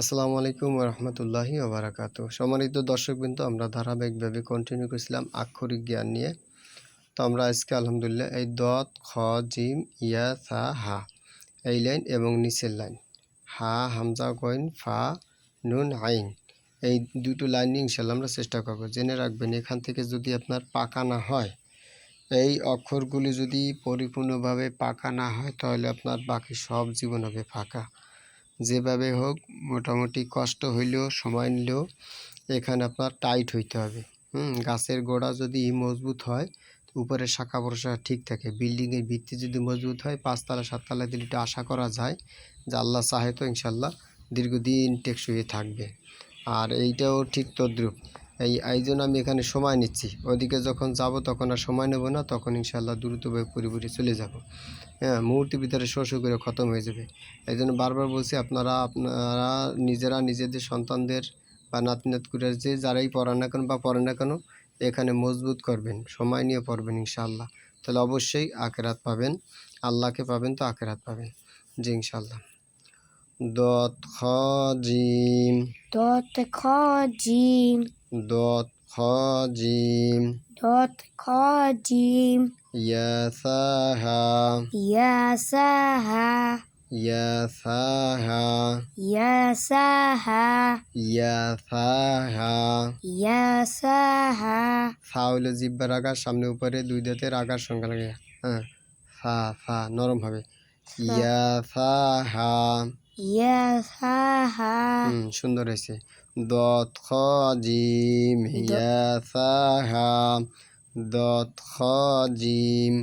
আসসালামু আলাইকুম রহমতুল্লাহি ওবরাকাত। সম্মানিত দর্শকবৃন্দ, আমরা ধারাবাহিকভাবে কন্টিনিউ করছিলাম আক্ষরিক জ্ঞান নিয়ে। তো আমরা আজকে আলহামদুলিল্লাহ এই দত, খ, জিম, ইয়া, সা, হা এই লাইন এবং নিচের লাইন। হা, হামজা, কইন, ফা, নুন, আইন এই দুটো লাইন ইনশাল্লাহ আমরা চেষ্টা করব। জেনে রাখবেন, এখান থেকে যদি আপনার পাকা না হয়, এই অক্ষরগুলি যদি পরিপূর্ণভাবে পাকা না হয়, তাহলে আপনার বাকি সব জীবন হবে ফাঁকা। যেভাবে হোক, মোটামুটি কষ্ট হইলেও, সময় নিলেও এখানে আপনার টাইট হইতে হবে। হুম, গাছের গোড়া যদি মজবুত হয়, উপরে শাখা প্রশাখা ঠিক থাকে। বিল্ডিংয়ের ভিত্তি যদি মজবুত হয়, পাঁচতলা, সাততলা দিলে এটা আশা করা যায় যে আল্লাহ চাহে তো ইনশাল্লাহ দীর্ঘদিন টেকসই থাকবে। আর এইটাও ঠিক তদ্রুপ। এই এই জন্য আমি এখানে সময় নিচ্ছি। ওদিকে যখন যাব, তখন আর সময় নেব না, তখন ইনশাল্লাহ দ্রুতভাবে পরিবারে চলে যাব। হ্যাঁ মুহূর্তের ভিতরে শো শো করে খতম হয়ে যাবে। এই জন্য বারবার বলছি আপনারা আপনারা নিজেরা নিজেদের সন্তানদের বা নাতি নাতকুরের যে যারাই পড়ান না কেন বা পড়েন না কেন এখানে মজবুত করবেন সময় নিয়ে পড়বেন ইনশাআল্লাহ। তাহলে অবশ্যই আখেরাত পাবেন আল্লাহকে পাবেন তো আখেরাত পাবেন। জি ইনশাআল্লাহ। দত খ জিম। দত খ জিম। Dot ইয়া হা. ইয়া হা Ya sa ha. ইয়া সা হা Ya sa ha. জিব্বার আগার সামনে উপরে দুই দাঁতের আগার সঙ্গে লাগে হ্যাঁ ফা ফা নরম হবে ইয়া ফা হা Ya sa ha. সুন্দর হয়েছে দত খ জিম ইয়া সা হা দত খ জিম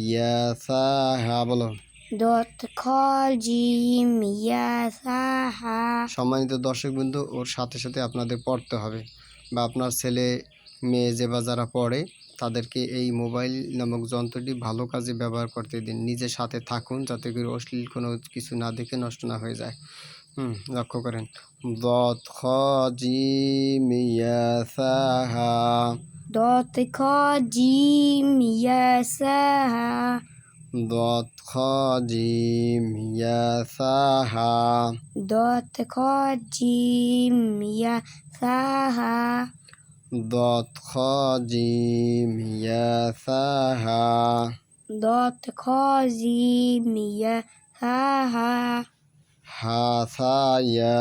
ইয়া সা হা বলো kha jim. Ya sa ha. সম্মানিত দর্শকবৃন্দু ওর সাথে সাথে আপনাদের পড়তে হবে বা আপনার ছেলে মেয়ে যে বা যারা পড়ে তাদেরকে এই মোবাইল নামক যন্ত্রটি ভালো কাজে ব্যবহার করতে দিন নিজের সাথে থাকুন যাতে করে অশ্লীল কোনো কিছু না দেখে নষ্ট না হয়ে যায় হুম লক্ষ্য করেন দত খ জিম ইয়া সা হা Dot kha jim. Ya sa ha. দত খ জিম ইয়া সা হা Dot kha jim. Ya sa ha. দত খ জিম ইয়া সা হা Dot kha jim. Ya sa ha. হা সা ইয়া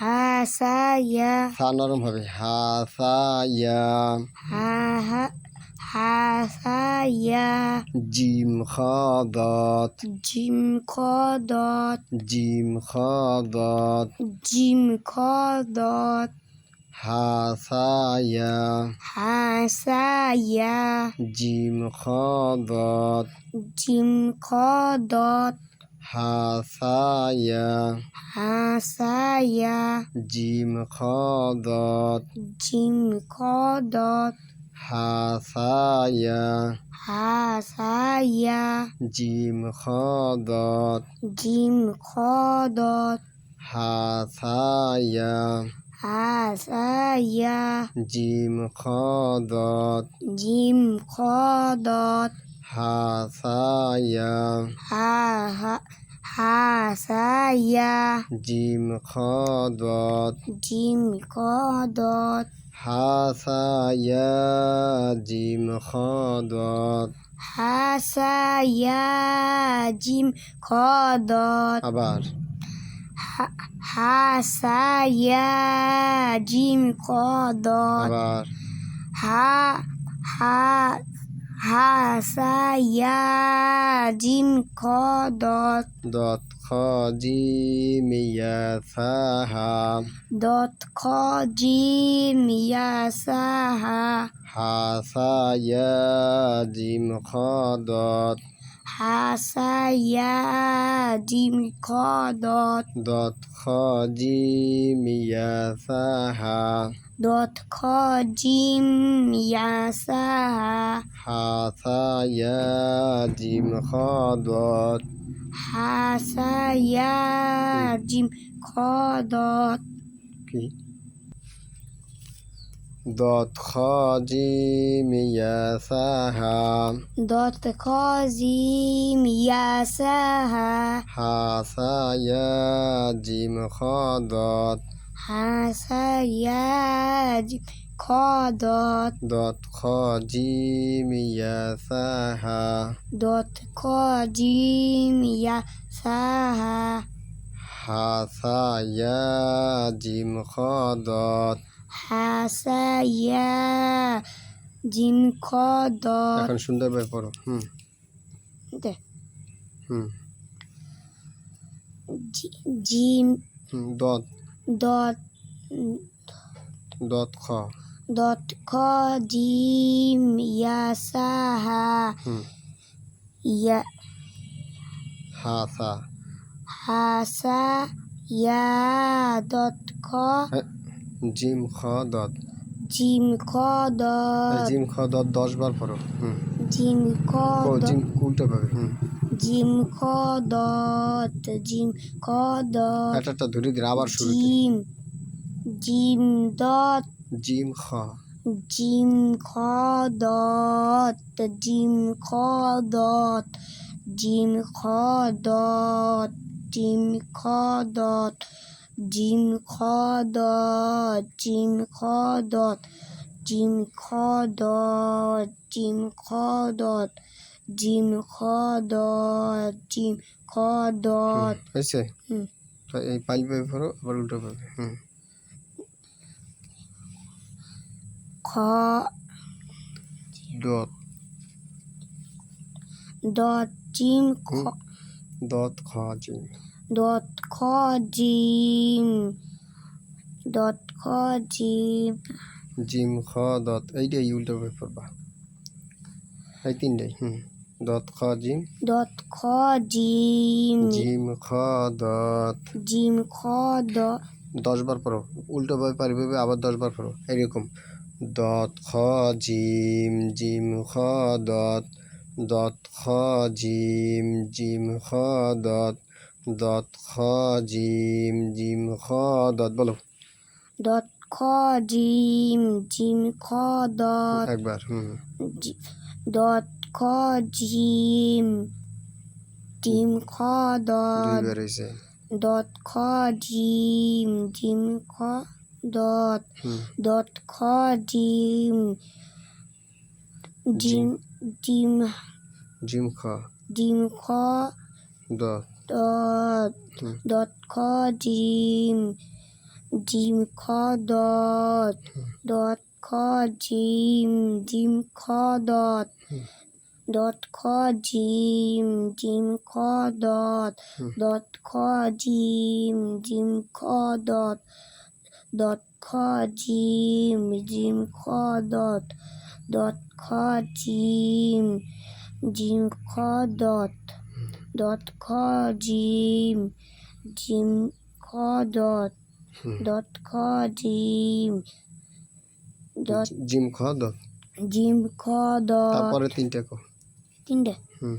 Ha sa ya. সা নরম হবে হা সা ইয়া Ha ha. Ha sa ya. জিম খ দত Jim kha dot. জিম খ দত Jim kha dot. হা সা ইয়া Ha sa ya. জিম খ দত Jim kha dot. হা সা ইয়া Ha sa ya. জিম খ dot. হা ইয়া. জিম. হা ইয়া ya. জিম খ দত Jim kha dot. হা সা ইয়া Ha ha. Ha sa ya. জিম খ দত Jim kha dot. হা সা ইয়া জিম খ দত দত খ জিম ইয়া সা হা ইয়া দত খ জিম ইয়া সা হা ইয়া জিম খ দত ha sa ya jim kha dot কি দত খ জিম ইয়া সা হা داد خاجی میسها داد خاجی میسها حسا یا جیم خاداد حسا یا جیم خاداد داد خاجی میسها داد خاجی میسها حسا یا جیم خاداد হাসাইয়া জিমখ দ এখন সুন্দরভাবে পড়ো হুম। দে। হুম। জিম দত। দত দত খ। দত খ জিম ইয়াসাহা ইয়া হাসা। হাসা ইয়া দত খ। হ্যাঁ। জিম খ দত জিম খ দত জিম খ দত দশ বার পড়ো হুম। জিম খ জিম উল্টো পাবে হুম। জিম খ দত জিম খ দত একটা একটা ধরে আবার শুরুতে। জিম জিম দত। জিম খ। জিম খ দত জিম খ দত জিম খ দত জিম খ দত জিম খদ জিম খদত জিম খদ জিম খদত জিম খদ জিম খদত হয়েছে এই পাঁচ ভাবে ভরো আবার উল্টো ভাবে হুম। খ দত। দত জিম খ দত খ জিম। Kho jim dot kho jim জিম খ দত এইটাই উল্টো পাবে পড়বা। এই তিনটাই হুম। দত খ জিম dot kho jim জিম খ দত jim kho dot দশ বার পড়ো। উল্টো ভাবে পারবে আবার দশ বার পড়ো। এরকম। দত খ জিম জিম খ দত দত খ জিম জিম খ দত দত খ জিম জিম খ দত বলো। দত খ জিম জিম খ দত। একবার হুম। দত খ জিম জিম খ দত। দত খ জিম জিম খ দত। দত খ জিম জিম। জিম জিম খ। জিম খ দত। দত দত খ জিম জিম খ দত দত খ জিম জিম খ দত দত খ জিম জিম খ দত দত খ জিম জিম খ দত দত খ জিম জিম খ দত দত খ জিম জিম খ দত দত খ জিম জিম খ দত দত খ জিম দত জিম খ দত। জিম খ দত। তারপরে তিনটা ক। তিনটা? হুম।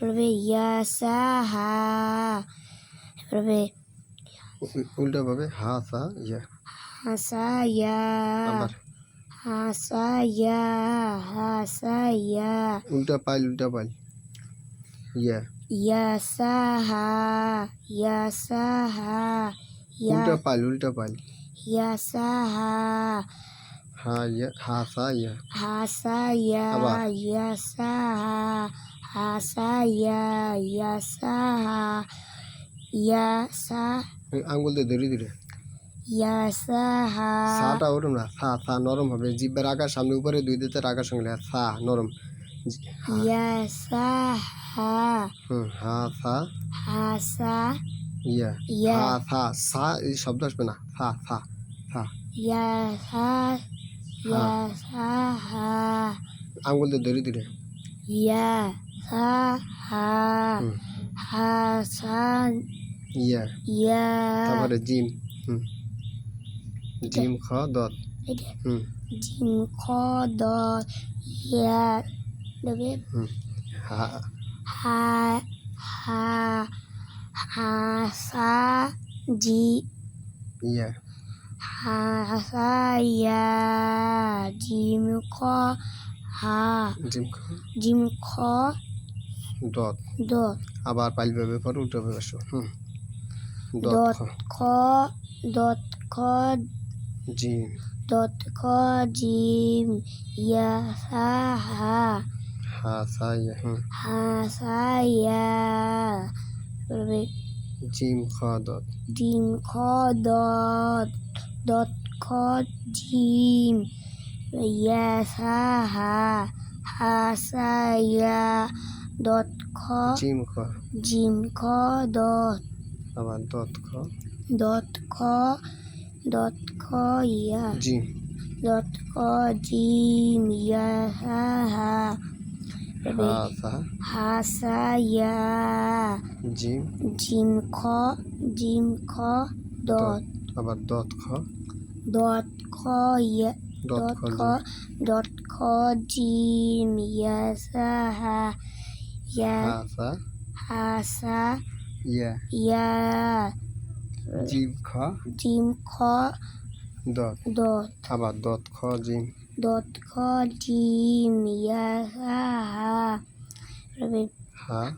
এবারে ইয়াসা হা। এবারে উল্টা ভাবে হা সা ইয়া। হাসা ইয়া। আবার। হাসা ইয়া। হাসা ইয়া। উল্টা পাইল উল্টা পাইল। ইয়া। ইয়াসাহা ইয়াসাহা উল্টা পাল উল্টা পাল ইয়াসাহা হাসায়া হাসায়া ইয়াসাহা হাসায়া ইয়াসাহা ইয়াসা আঙ্গুল দিয়ে ধরে ধরে ইয়াসাহা সাটা ওরম না সা সা নরম হবে জিব্বের আকার সামনে উপরে দুই দিতে আকার সঙ্গে সা নরম ইয়াসা হা হুম হা সা। হাসা ইয়া ইয়া। হা সা সা এই শব্দ আসবে না। সা সা সা। ইয়াসা ইয়াসা হা। আঙ্গুল দিয়ে ধরে ধরে ইয়াসা হা হুম। হাসা ইয়া। ইয়া তারপরে জিম হুম। জিম খ দত। হুম। জিম খ দ ইয়া দেবে। হাসা জি। ইয়া। হাসা ইয়া জিমক হা। জিমক জিমক দত। দত। আবার পাইল পাবে পর উল্টো হবে আসো হুম। দত খ দত খ জিম। দত খ জিম ইয়া সা হা। হা সা ইয়া হুম হাসা ইয়া তারপরে জিম খ দত জিম খ দত দত খ জিম ইয়া সা হা হাসা ইয়া দত খ জিম খ জিম খ দত আবার দত খ দত খ দত খ ইয়া জিম দত খ জিম ইয়া সা হা হা সা হাসা। ইয়া। জিম। জিম খ জিম খ দত। আবার দত খ। দত খ ইয়া। দত খ দত খ জিম। ইয়া সা হা। ইয়া। হা হাসা। ইয়া। ইয়া। জিম খ। জিম খ দত। দত। আবার দত খ জিম। দত জিম ইয়া হা। তারপরে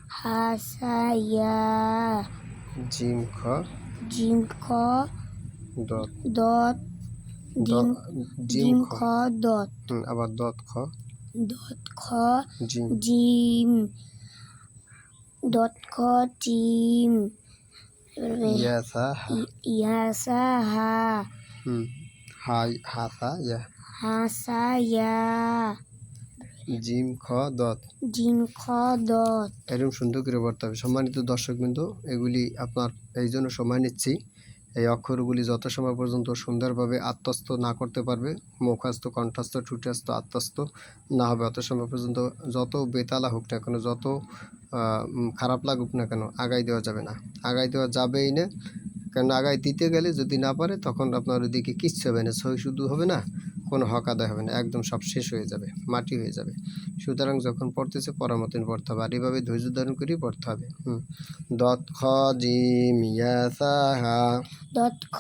হা ইয়া জিম খ। জিম খ। দত। দত। জিম জিম খ। দত। আবার দত খ। দত খ। জিম। দত খ জিম। তারপরে ইয়া সা হা ই- ইয়া সা হা হুম হা হা সা ইয়া। জিম খ দত। জিম খ দত। এরকম সুন্দর করে পড়তে হবে। সম্মানিত দর্শক বিন্দু এগুলি আপনার এই জন্য সময় নিচ্ছি। এই অক্ষরগুলি যত সময় পর্যন্ত সুন্দরভাবে আত্মস্থ না করতে পারবে মুখাস্থ কণ্ঠস্থ ঠুটাস্থ আত্মস্থ না হবে অত সময় পর্যন্ত যত বেতালা হোক না কেন যত খারাপ লাগুক না কেন আগাই দেওয়া যাবে না। আগাই দেওয়া যাবেই না। কারণ আগায় দিতে গেলে যদি না পারে তখন আপনার ওইদিকে কিচ্ছু হবে না সই শুধু হবে না কোনো হক আদায় হবে না একদম সব শেষ হয়ে যাবে মাটি হয়ে যাবে। সুতরাং যখন পড়তেছে পড়ার মতন পড়তে হবে আর এভাবে ধৈর্য ধারণ করেই পড়তে হবে। হুম। দত খ জিম ইয়া সা হা। দত খ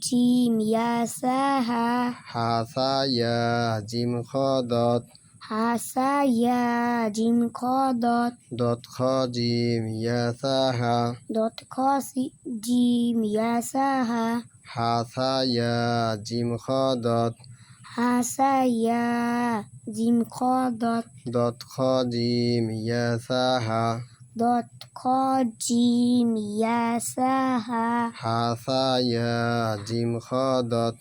জিম ইয়া সা হা। হা সা ইয়া জিম খ দত হাসা ইয়া জিম খ দত। দত খ জিম ইয়া সা হা দত খ সি- জিম ইয়া সা হা হাসা ইয়া জিম খ দত। হাসা ইয়া জিম খ দত। দত খ জিম ইয়া সা হা দত খ জিম ইয়া সা হা হাসা ইয়া জিম খ দত।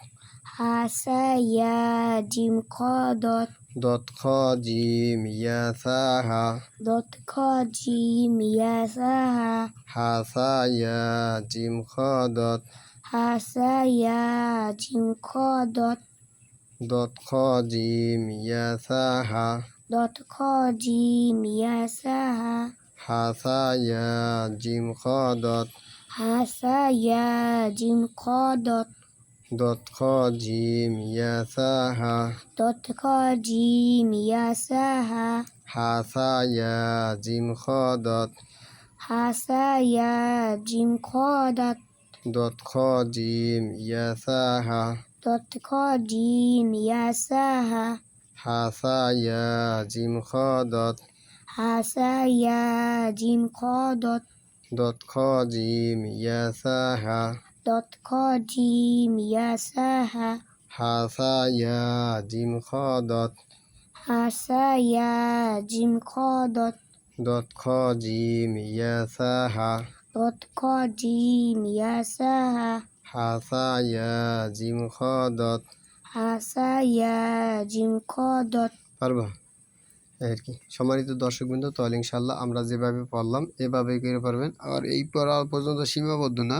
দত খ জিম ইয়া সা হা দত খ জিম ইয়া সা হা হা সা ইয়া জিম খ দত হাসা ইয়া জিম খ দত দত খ জিম ইয়া সা হা দত খ জিম ইয়া সা হা হা সা ইয়া জিম খ দত হাসা ইয়া জিম খ দত দত খ জিম ইয়া সা হা দত খ জিম ইয়া সা হা হা সা ইয়া জিম খ দত হাসা ইয়া জিম খ দত দত খ জিম ইয়া সা হা দত খ জিম ইয়া সা হা হা সা ইয়া জিম খ দত হাসা ইয়া জিম খ দত দত খ জিম ইয়া সা হা দত খ জিম ইয়া সা হা হা সা ইয়া জিম খ দত হাসা ইয়া আর কি সম্মানিত দর্শকবৃন্দ, তাহলে ইনশাল্লাহ আমরা যেভাবে পড়লাম এভাবে করে পারবেন। আর এই পড়া পর্যন্ত সীমাবদ্ধ না।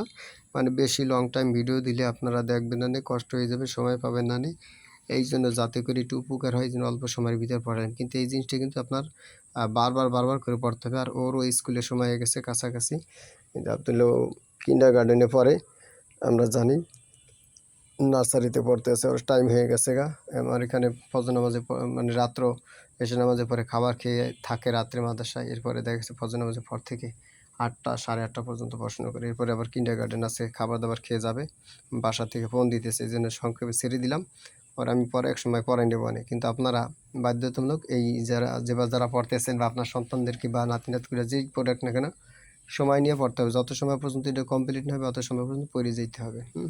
মানে বেশি লং টাইম ভিডিও দিলে আপনারা দেখবেন না, কষ্ট হয়ে যাবে, সময় পাবেন না। এই জন্য যাতে করে একটু উপকার হয়, যেন অল্প সময়ের ভিতরে পড়েন কিন্তু এই জিনিসটা কিন্তু আপনার বারবার বারবার করে পড়তে হবে। আর ওরও স্কুলের সময় হয়ে গেছে কাছাকাছি। আবদুল্লাহ কিন্ডার গার্ডেনে পড়ে, আমরা জানি। নার্সারিতে পড়তে আছে ওর টাইম হয়ে গেছে গা। আমার এখানে ফজর নামাজে মানে রাত্র এসে নামাজের পরে খাবার খেয়ে থাকে রাত্রে মাদ্রাসায়। এরপরে দেখা গেছে ফজর নামাজের পর থেকে আটটা, সাড়ে আটটা পর্যন্ত পড়াশোনা করে। এরপরে আবার কিন্ডার গার্ডেন আছে, খাবার দাবার খেয়ে যাবে। বাসা থেকে ফোন দিতেছে, এই জন্য সংক্ষেপে ছেড়ে দিলাম। আর আমি পরে এক সময় পড়াই নেব অনেক। কিন্তু আপনারা বাধ্যতামূলক এই যারা যেবার যারা পড়তেছেন বা আপনার সন্তানদেরকে বা নাতি নাতকুরা যেই প্রোডাক্ট না কেন, সময় নিয়ে পড়তে হবে। যত সময় পর্যন্ত এটা কমপ্লিট না হবে, অত সময় পর্যন্ত পড়ে যেতে হবে। হুম।